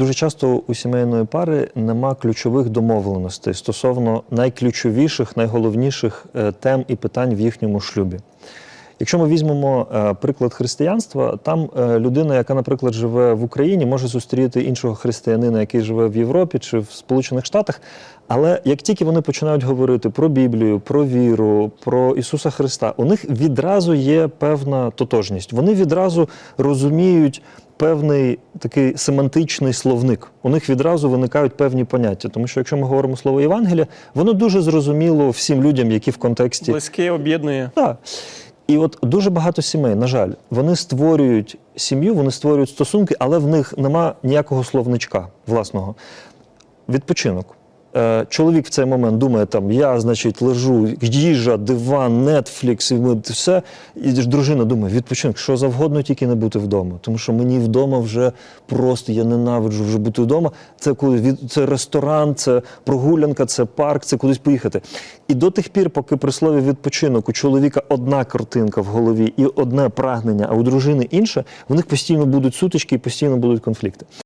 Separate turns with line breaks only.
Дуже часто у сімейної пари нема ключових домовленостей стосовно найключовіших, найголовніших е, тем і питань в їхньому шлюбі. Якщо ми візьмемо е, приклад християнства, там е, людина, яка, наприклад, живе в Україні, може зустріти іншого християнина, який живе в Європі чи в Сполучених Штатах. Але як тільки вони починають говорити про Біблію, про віру, про Ісуса Христа, у них відразу є певна тотожність. Вони відразу розуміють певний такий семантичний словник. У них відразу виникають певні поняття. Тому що якщо ми говоримо слово Євангелія, воно дуже зрозуміло всім людям, які в контексті
Близьке об'єднує.
так. І от дуже багато сімей, на жаль, вони створюють сім'ю, вони створюють стосунки, але в них нема ніякого словничка власного. Відпочинок. Е, Чоловік в цей момент думає, там я, значить, лежу, їжа, диван, Netflix, і все. І дружина думає, відпочинок, що завгодно, тільки не бути вдома. Тому що мені вдома вже просто я ненавиджу вже бути вдома. Це коли це ресторан, це прогулянка, це парк, це кудись поїхати. І до тих пір, поки при слові відпочинок у чоловіка одна картинка в голові і одне прагнення, а у дружини інше, в них постійно будуть сутички і постійно будуть конфлікти.